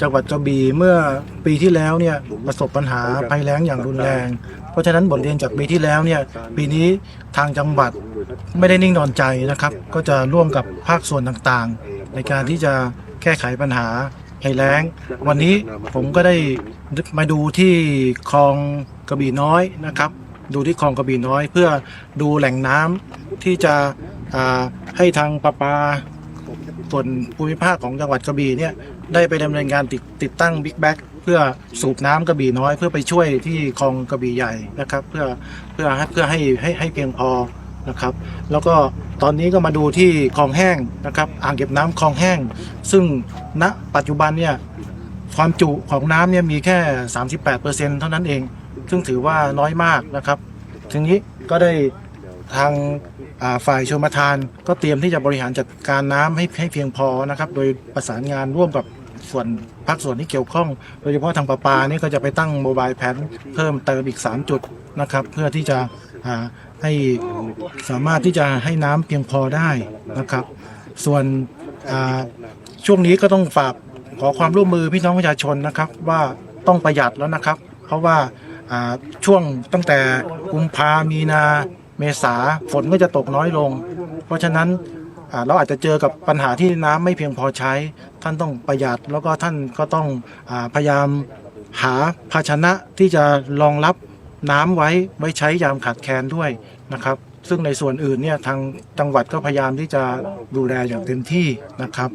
จังหวัดกระบี่เมื่อปีที่แล้วเนี่ยประสบปัญหาภัยแล้งอย่างรุนแรง เพราะฉะนั้นบทเรียนจากปีที่แล้วเนี่ยปีนี้ทางจังหวัดไม่ได้นิ่งนอนใจนะครับ ก็จะร่วมกับภาคส่วนต่างๆ ในการที่จะแก้ไขปัญหาภัยแล้ง วันนี้ผมก็ได้มาดูที่คลองกระบี่น้อยนะครับ ดูที่คลองกระบี่น้อย เพื่อดูแหล่งน้ำที่จะให้ทางประปา ส่วนภูมิภาคของจังหวัดกระบี่เนี่ยได้ไปดำเนินการติดติดตั้งบิ๊กแบ็กเพื่อสูบน้ำกระบี่น้อยเพื่อไปช่วยที่คลองกระบี่ใหญ่นะครับ เพื่อเพื่อให้เพื่อให้ให้ให้เพียงพอนะครับ แล้วก็ตอนนี้ก็มาดูที่คลองแห้งนะครับอ่างเก็บน้ำคลองแห้ง ซึ่งณปัจจุบันเนี่ยความจุของน้ำเนี่ยมีแค่ 38%เท่านั้นเอง ซึ่งถือว่าน้อยมากนะครับทีนี้ก็ได้ ทางอ่าฝ่ายชมทานก็เตรียมที่จะบริหารจัดการน้ำให้ให้เพียงพอนะครับ โดยประสานงานร่วมกับส่วนภาคส่วนที่เกี่ยวข้อง โดยเฉพาะทางประปานี่ก็จะไปตั้งโมบายแพนเพิ่มเติมอีก 3 จุดนะครับ เพื่อที่จะให้สามารถที่จะให้น้ำเพียงพอได้นะครับ ส่วนช่วงนี้ก็ต้องฝากขอความร่วมมือพี่น้องประชาชนนะครับ ว่าต้องประหยัดแล้วนะครับ เพราะว่าอ่าช่วงตั้งแต่กุมภามีนา เมษาฝนก็จะตกน้อยลง เพราะฉะนั้นเราอาจจะเจอกับปัญหาที่น้ำไม่เพียงพอใช้ ท่านต้องประหยัดแล้วก็ท่านก็ต้องอพยายามหาภาชนะที่จะรองรับน้ำไว้ไว้ใช้ยามขาดแคลนด้วยนะครับ ซึ่งในส่วนอื่นเนี่ยทางจังหวัดก็พยายามที่จะดูแลอย่างเต็มที่นะครับ